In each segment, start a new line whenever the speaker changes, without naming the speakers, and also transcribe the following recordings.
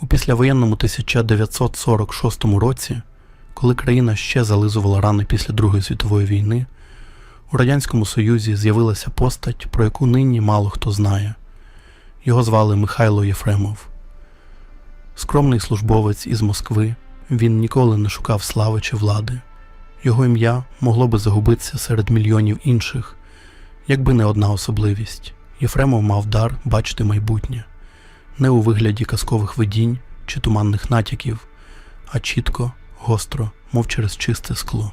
У післявоєнному 1946 році, коли країна ще зализувала рани після Другої світової війни, у Радянському Союзі з'явилася постать, про яку нині мало хто знає. Його звали Михайло Єфремов. Скромний службовець із Москви, він ніколи не шукав слави чи влади. Його ім'я могло би загубитися серед мільйонів інших, якби не одна особливість. Єфремов мав дар бачити майбутнє, не у вигляді казкових видінь чи туманних натяків, а чітко, гостро, мов через чисте скло.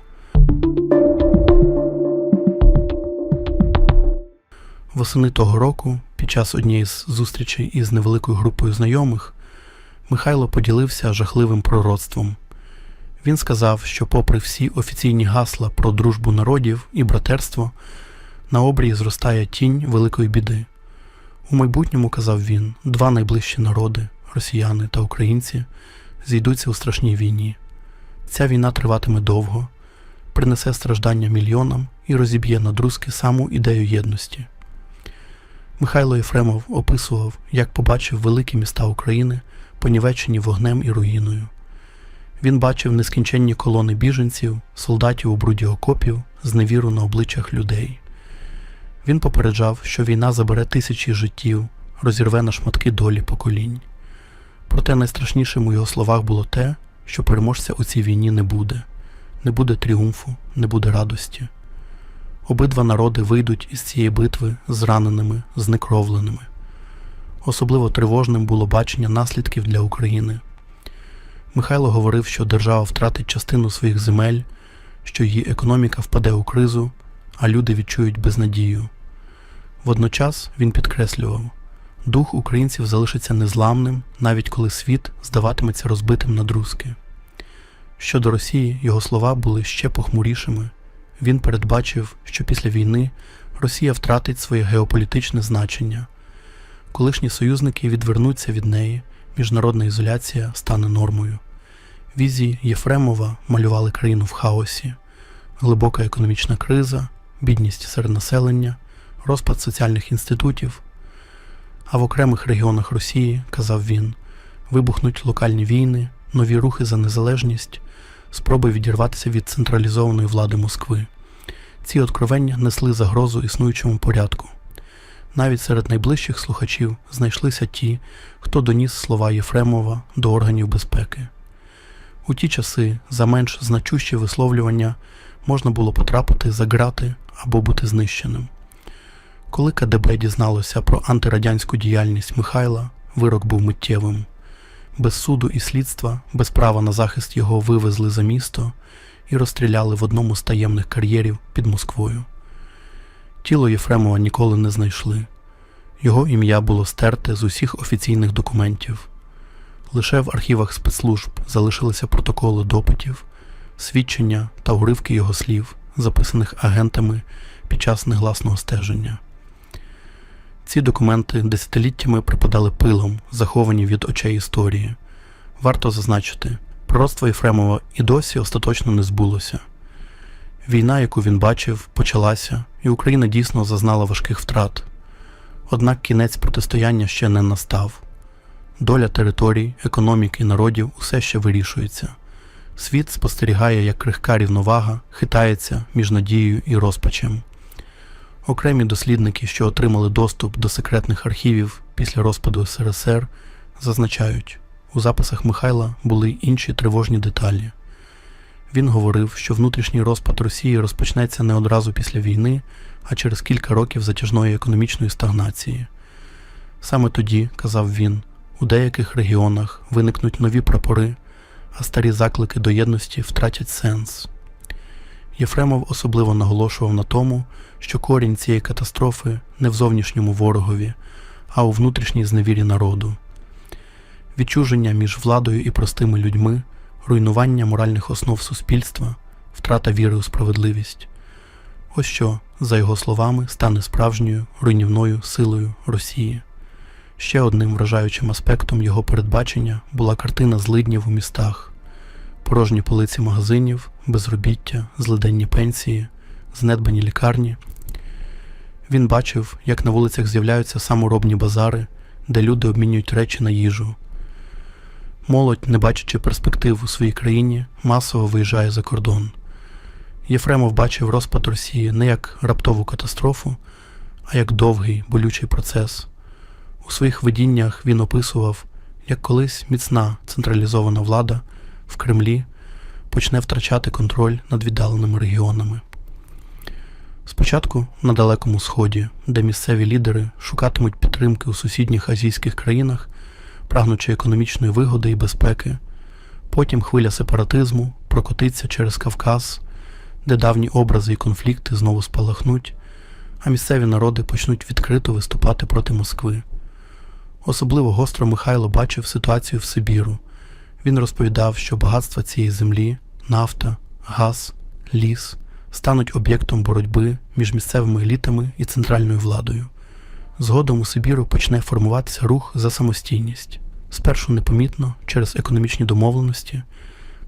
Восени того року, під час однієї з зустрічей із невеликою групою знайомих, Михайло поділився жахливим пророцтвом. Він сказав, що, попри всі офіційні гасла про дружбу народів і братерство, на обрії зростає тінь великої біди. У майбутньому, казав він, два найближчі народи росіяни та українці зійдуться у страшній війні. Ця війна триватиме довго, принесе страждання мільйонам і розіб'є на друзки саму ідею єдності. Михайло Єфремов описував, як побачив великі міста України, понівечені вогнем і руїною. Він бачив нескінченні колони біженців, солдатів у бруді окопів, зневіру на обличчях людей. Він попереджав, що війна забере тисячі життів, розірве на шматки долі поколінь. Проте найстрашнішим у його словах було те, що переможця у цій війні не буде, не буде тріумфу, не буде радості. Обидва народи вийдуть із цієї битви зраненими, знекровленими. Особливо тривожним було бачення наслідків для України. Михайло говорив, що держава втратить частину своїх земель, що її економіка впаде у кризу, а люди відчують безнадію. Водночас він підкреслював, дух українців залишиться незламним, навіть коли світ здаватиметься розбитим на друзки. Щодо Росії, його слова були ще похмурішими. Він передбачив, що після війни Росія втратить своє геополітичне значення. Колишні союзники відвернуться від неї, міжнародна ізоляція стане нормою. Візії Єфремова малювали країну в хаосі, глибока економічна криза, бідність серед населення, розпад соціальних інститутів. А в окремих регіонах Росії, казав він, вибухнуть локальні війни, нові рухи за незалежність, спроби відірватися від централізованої влади Москви. Ці откровення несли загрозу існуючому порядку. Навіть серед найближчих слухачів знайшлися ті, хто доніс слова Єфремова до органів безпеки. У ті часи за менш значущі висловлювання можна було потрапити за грати або бути знищеним. Коли КДБ дізналося про антирадянську діяльність Михайла, вирок був миттєвим. Без суду і слідства, без права на захист його вивезли за місто і розстріляли в одному з таємних кар'єрів під Москвою. Тіло Єфремова ніколи не знайшли. Його ім'я було стерте з усіх офіційних документів. Лише в архівах спецслужб залишилися протоколи допитів, свідчення та уривки його слів, записаних агентами під час негласного стеження. Ці документи десятиліттями припадали пилом, заховані від очей історії. Варто зазначити, пророцтво Єфремова і досі остаточно не збулося. Війна, яку він бачив, почалася, і Україна дійсно зазнала важких втрат. Однак кінець протистояння ще не настав. Доля територій, економіки, народів усе ще вирішується. Світ спостерігає, як крихка рівновага хитається між надією і розпачем. Окремі дослідники, що отримали доступ до секретних архівів після розпаду СРСР, зазначають, у записах Михайла були інші тривожні деталі. Він говорив, що внутрішній розпад Росії розпочнеться не одразу після війни, а через кілька років затяжної економічної стагнації. Саме тоді, казав він, у деяких регіонах виникнуть нові прапори, а старі заклики до єдності втратять сенс. Єфремов особливо наголошував на тому, що корінь цієї катастрофи не в зовнішньому ворогові, а у внутрішній зневірі народу. Відчуження між владою і простими людьми, руйнування моральних основ суспільства, втрата віри у справедливість. Ось що, за його словами, стане справжньою руйнівною силою Росії. Ще одним вражаючим аспектом його передбачення була картина злиднів у містах, порожні полиці магазинів, безробіття, злиденні пенсії, знедбані лікарні. Він бачив, як на вулицях з'являються саморобні базари, де люди обмінюють речі на їжу. Молодь, не бачачи перспектив у своїй країні, масово виїжджає за кордон. Єфремов бачив розпад Росії не як раптову катастрофу, а як довгий болючий процес. У своїх видіннях він описував, як колись міцна централізована влада в Кремлі почне втрачати контроль над віддаленими регіонами. Спочатку на Далекому Сході, де місцеві лідери шукатимуть підтримки у сусідніх азійських країнах, прагнучи економічної вигоди і безпеки, потім хвиля сепаратизму прокотиться через Кавказ, де давні образи і конфлікти знову спалахнуть, а місцеві народи почнуть відкрито виступати проти Москви. Особливо гостро Михайло бачив ситуацію в Сибіру. Він розповідав, що багатства цієї землі, нафта, газ, ліс стануть об'єктом боротьби між місцевими елітами і центральною владою. Згодом у Сибіру почне формуватися рух за самостійність, спершу непомітно через економічні домовленості,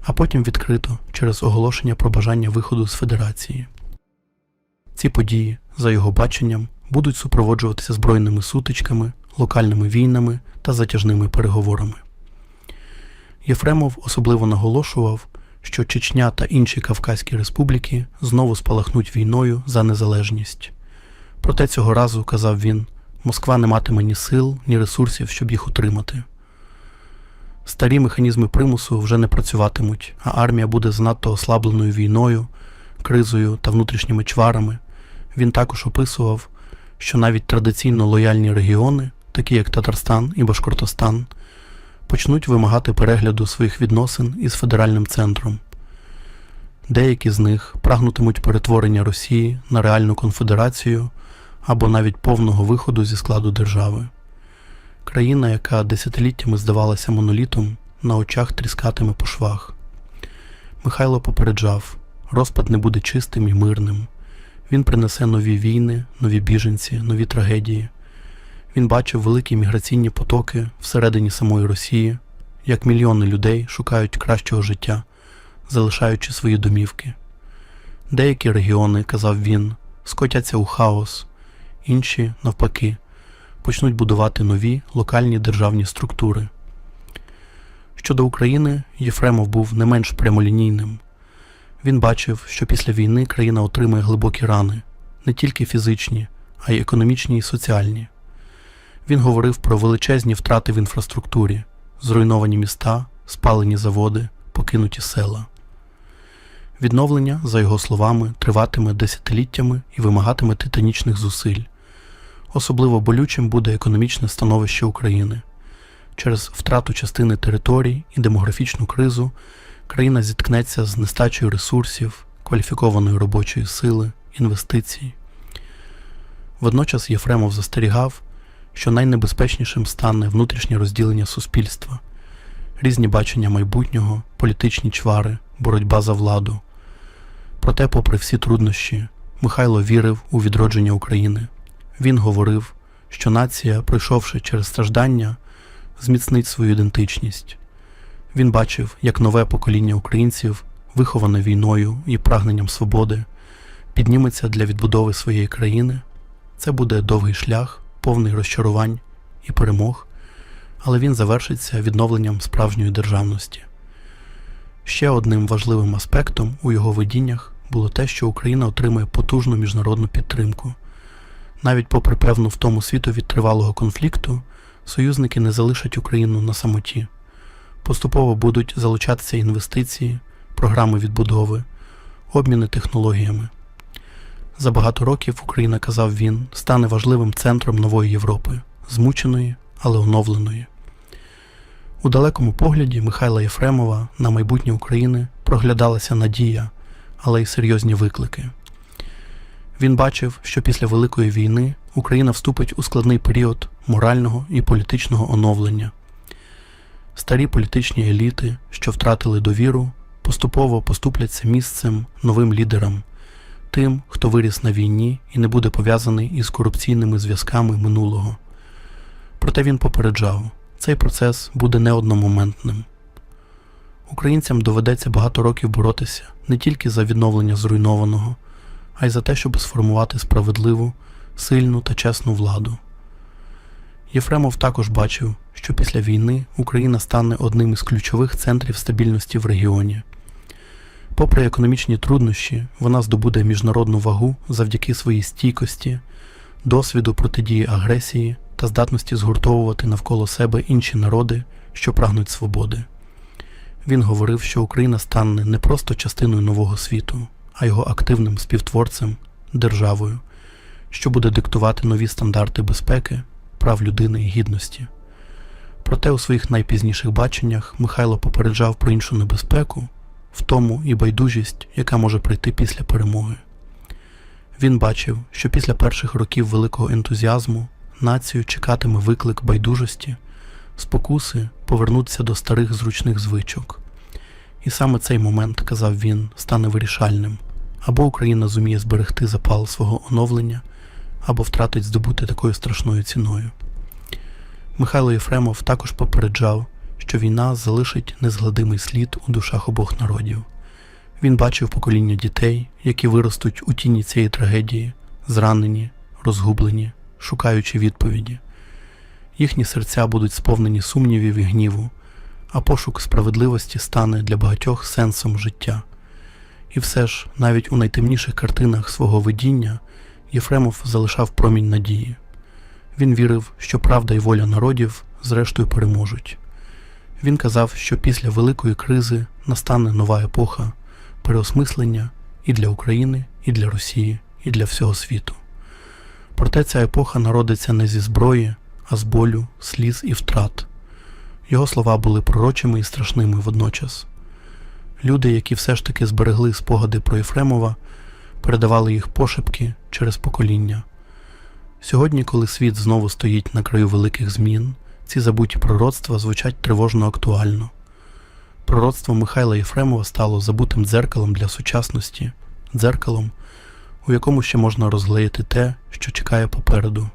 а потім відкрито через оголошення про бажання виходу з федерації. Ці події, за його баченням, будуть супроводжуватися збройними сутичками, локальними війнами та затяжними переговорами. Єфремов особливо наголошував, що Чечня та інші Кавказькі республіки знову спалахнуть війною за незалежність. Проте цього разу, казав він, Москва не матиме ні сил, ні ресурсів, щоб їх утримати. Старі механізми примусу вже не працюватимуть, а армія буде занадто ослабленою війною, кризою та внутрішніми чварами. Він також описував, що навіть традиційно лояльні регіони, такі як Татарстан і Башкортостан, почнуть вимагати перегляду своїх відносин із федеральним центром. Деякі з них прагнутимуть перетворення Росії на реальну конфедерацію або навіть повного виходу зі складу держави. Країна, яка десятиліттями здавалася монолітом, на очах тріскатиме по швах. Михайло попереджав, розпад не буде чистим і мирним. Він принесе нові війни, нові біженці, нові трагедії. Він бачив великі міграційні потоки всередині самої Росії, як мільйони людей шукають кращого життя, залишаючи свої домівки. Деякі регіони, казав він, скотяться у хаос, інші, навпаки, почнуть будувати нові локальні державні структури. Щодо України, Єфремов був не менш прямолінійним. Він бачив, що після війни країна отримає глибокі рани, не тільки фізичні, а й економічні і соціальні. Він говорив про величезні втрати в інфраструктурі, зруйновані міста, спалені заводи, покинуті села. Відновлення, за його словами, триватиме десятиліттями і вимагатиме титанічних зусиль. Особливо болючим буде економічне становище України. Через втрату частини територій і демографічну кризу країна зіткнеться з нестачею ресурсів, кваліфікованої робочої сили, інвестицій. Водночас Єфремов застерігав, що найнебезпечнішим стане внутрішнє розділення суспільства, різні бачення майбутнього, політичні чвари, боротьба за владу. Проте, попри всі труднощі, Михайло вірив у відродження України. Він говорив, що нація, пройшовши через страждання, зміцнить свою ідентичність. Він бачив, як нове покоління українців, виховане війною і прагненням свободи, підніметься для відбудови своєї країни. Це буде довгий шлях, повний розчарувань і перемог, але він завершиться відновленням справжньої державності. Ще одним важливим аспектом у його видіннях було те, що Україна отримує потужну міжнародну підтримку. Навіть попри певну втому світу від тривалого конфлікту, союзники не залишать Україну на самоті. Поступово будуть залучатися інвестиції, програми відбудови, обміни технологіями. За багато років Україна, казав він, стане важливим центром нової Європи, змученої, але оновленої. У далекому погляді Михайла Єфремова на майбутнє України проглядалася надія, але й серйозні виклики. Він бачив, що після Великої війни Україна вступить у складний період морального і політичного оновлення. Старі політичні еліти, що втратили довіру, поступово поступляться місцем новим лідерам, тим, хто виріс на війні і не буде пов'язаний із корупційними зв'язками минулого. Проте він попереджав, цей процес буде не одномоментним. Українцям доведеться багато років боротися не тільки за відновлення зруйнованого, а й за те, щоб сформувати справедливу, сильну та чесну владу. Єфремов також бачив, що після війни Україна стане одним із ключових центрів стабільності в регіоні. Попри економічні труднощі, вона здобуде міжнародну вагу завдяки своїй стійкості, досвіду протидії агресії та здатності згуртовувати навколо себе інші народи, що прагнуть свободи. Він говорив, що Україна стане не просто частиною нового світу, а його активним співтворцем, державою, що буде диктувати нові стандарти безпеки, прав людини і гідності. Проте у своїх найпізніших баченнях Михайло попереджав про іншу небезпеку, втому і байдужість, яка може прийти після перемоги. Він бачив, що після перших років великого ентузіазму націю чекатиме виклик байдужості, спокуси повернутися до старих зручних звичок. І саме цей момент, казав він, стане вирішальним або Україна зуміє зберегти запал свого оновлення, або втратить здобути такою страшною ціною. Михайло Єфремов також попереджав, що війна залишить незгладимий слід у душах обох народів. Він бачив покоління дітей, які виростуть у тіні цієї трагедії, зранені, розгублені, шукаючи відповіді. Їхні серця будуть сповнені сумнівів і гніву, а пошук справедливості стане для багатьох сенсом життя. І все ж, навіть у найтемніших картинах свого видіння, Єфремов залишав промінь надії. Він вірив, що правда і воля народів зрештою переможуть. Він казав, що після великої кризи настане нова епоха переосмислення і для України, і для Росії, і для всього світу. Проте ця епоха народиться не зі зброї, а з болю, сліз і втрат. Його слова були пророчими і страшними водночас. Люди, які все ж таки зберегли спогади про Єфремова, передавали їх пошепки через покоління. Сьогодні, коли світ знову стоїть на краю великих змін, ці забуті пророцтва звучать тривожно актуально. Пророцтво Михайла Єфремова стало забутим дзеркалом для сучасності, дзеркалом, у якому ще можна розглеїти те, що чекає попереду.